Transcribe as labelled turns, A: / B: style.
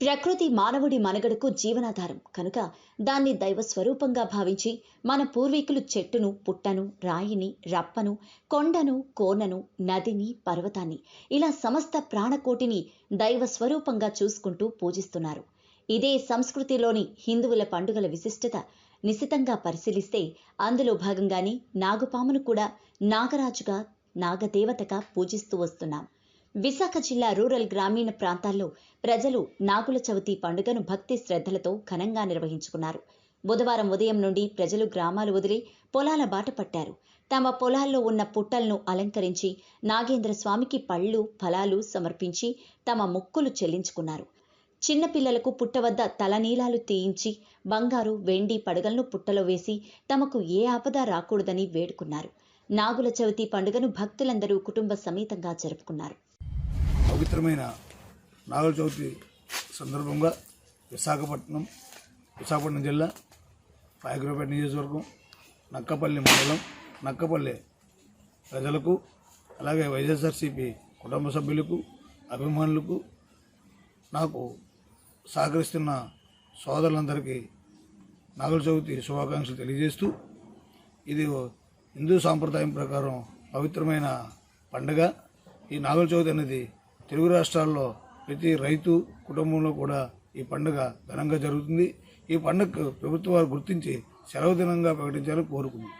A: ప్రకృతి మానవుడి మనుగడకు జీవనాధారం. కనుక దాన్ని దైవ స్వరూపంగా భావించి మన పూర్వీకులు చెట్టును పుట్టను రాయిని రప్పను కొండను కోనను నదిని పర్వతాన్ని ఇలా సమస్త ప్రాణకోటిని దైవ స్వరూపంగా చూసుకుంటూ పూజిస్తున్నారు. ఇదే సంస్కృతిలోని హిందువుల పండుగల విశిష్టత నిశితంగా పరిశీలిస్తే అందులో భాగంగానే నాగుపామును కూడా నాగరాజుగా నాగదేవతగా పూజిస్తూ వస్తున్నాం. విశాఖ జిల్లా రూరల్ గ్రామీణ ప్రాంతాల్లో ప్రజలు నాగుల చవితి పండుగను భక్తి శ్రద్ధలతో ఘనంగా నిర్వహించుకున్నారు. బుధవారం ఉదయం నుండి ప్రజలు గ్రామాలు వదిలి పొలాల బాట పట్టారు. తమ పొలాల్లో ఉన్న పుట్టలను అలంకరించి నాగేంద్ర స్వామికి పళ్ళు ఫలాలు సమర్పించి తమ మొక్కులు చెల్లించుకున్నారు. చిన్నపిల్లలకు పుట్ట వద్ద తలనీలాలు తీయించి బంగారు వెండి పడగలను పుట్టలో వేసి తమకు ఏ ఆపద రాకూడదని వేడుకున్నారు. నాగుల చవితి పండుగను భక్తులందరూ కుటుంబ సమేతంగా జరుపుకున్నారు.
B: పవిత్రమైన నాగుల చవితి సందర్భంగా విశాఖపట్నం విశాఖపట్నం జిల్లా పాయకురపేట నియోజకవర్గం నక్కపల్లి మండలం నక్కపల్లి ప్రజలకు అలాగే వైఎస్ఆర్సీపీ కుటుంబ సభ్యులకు అభిమానులకు నాకు సహకరిస్తున్న సోదరులందరికీ నాగుల చవితి శుభాకాంక్షలు తెలియజేస్తూ ఇది హిందూ సాంప్రదాయం ప్రకారం పవిత్రమైన పండుగ. ఈ నాగుల చవితి అనేది తెలుగు రాష్ట్రాల్లో ప్రతి రైతు కుటుంబంలో కూడా ఈ పండుగ ఘనంగా జరుగుతుంది. ఈ పండుగకు ప్రభుత్వాలు గుర్తించి సెలవు దినంగా ప్రకటించాలని కోరుకుంది